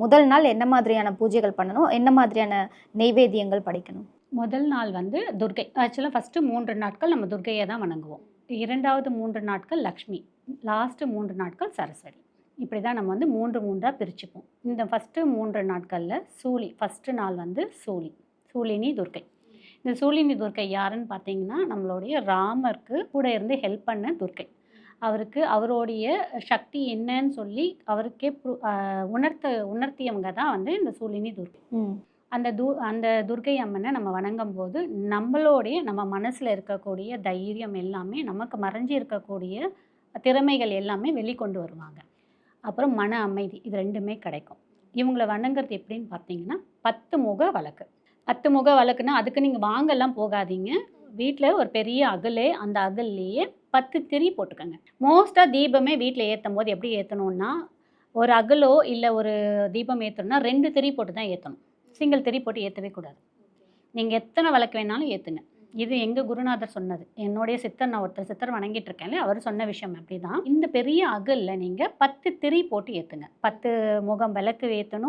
முதல் நாள் என்ன மாதிரியான பூஜைகள் பண்ணணும்? என்ன மாதிரியான நெய்வேத்தியங்கள் படைக்கணும்? முதல் நாள் வந்து துர்கை. ஆக்சுவலாக ஃபஸ்ட்டு மூன்று நாட்கள் நம்ம துர்கையை தான் வணங்குவோம். இரண்டாவது மூன்று நாட்கள் லக்ஷ்மி. லாஸ்ட்டு மூன்று நாட்கள் சரஸ்வதி. இப்படி தான் நம்ம வந்து மூன்று மூன்றாக பிரிச்சுப்போம். இந்த ஃபஸ்ட்டு மூன்று நாட்களில் சூலி ஃபஸ்ட்டு நாள் வந்து சூலி. சூலினி துர்கை. இந்த சூலினி துர்க்கை யாருன்னு பார்த்தீங்கன்னா நம்மளுடைய ராமருக்கு கூட இருந்து ஹெல்ப் பண்ண துர்க்கை அவருக்கு அவருடைய சக்தி என்னன்னு சொல்லி அவருக்கே உணர்த்த உணர்த்தியவங்க தான் வந்து இந்த சூலினி துர்க்கை அந்த து அந்த துர்க்கை அம்மனை நம்ம வணங்கும் போது நம்மளுடைய நம்ம மனசில் இருக்கக்கூடிய தைரியம் எல்லாமே நமக்கு மறைஞ்சு இருக்கக்கூடிய திறமைகள் எல்லாமே வெளிக்கொண்டு வருவாங்க. அப்புறம் மன அமைதி இது ரெண்டுமே கிடைக்கும். இவங்கள வணங்குறது எப்படின்னு பார்த்தீங்கன்னா பத்து முக வழக்கு. பத்து முக வழக்குன்னா அதுக்கு நீங்கள் வாங்கலாம் போகாதீங்க. வீட்டில் ஒரு பெரிய அகலே அந்த அகல்லையே பத்து திரி போட்டுக்கோங்க. மோஸ்ட்டாக தீபமே வீட்டில் ஏற்றும் போது எப்படி ஏற்றணும்னா ஒரு அகலோ இல்லை ஒரு தீபம் ஏற்றணும்னா ரெண்டு திரி போட்டு தான் ஏற்றணும் சிங்கிள் திரி போட்டு ஏற்றவே கூடாது. நீங்கள் எத்தனை விளக்கு வேணாலும் ஏற்றுங்க இது எங்கள் குருநாதர் சொன்னது. என்னுடைய சித்தர் நான் ஒருத்தர் சித்தர் வணங்கிட்டு இருக்கேன்ல அவர் சொன்ன விஷயம் அப்படி தான் இந்த பெரிய அகலில் நீங்கள் பத்து திரி போட்டு ஏற்றுங்க பத்து முகம் விளக்கு ஏற்றணும்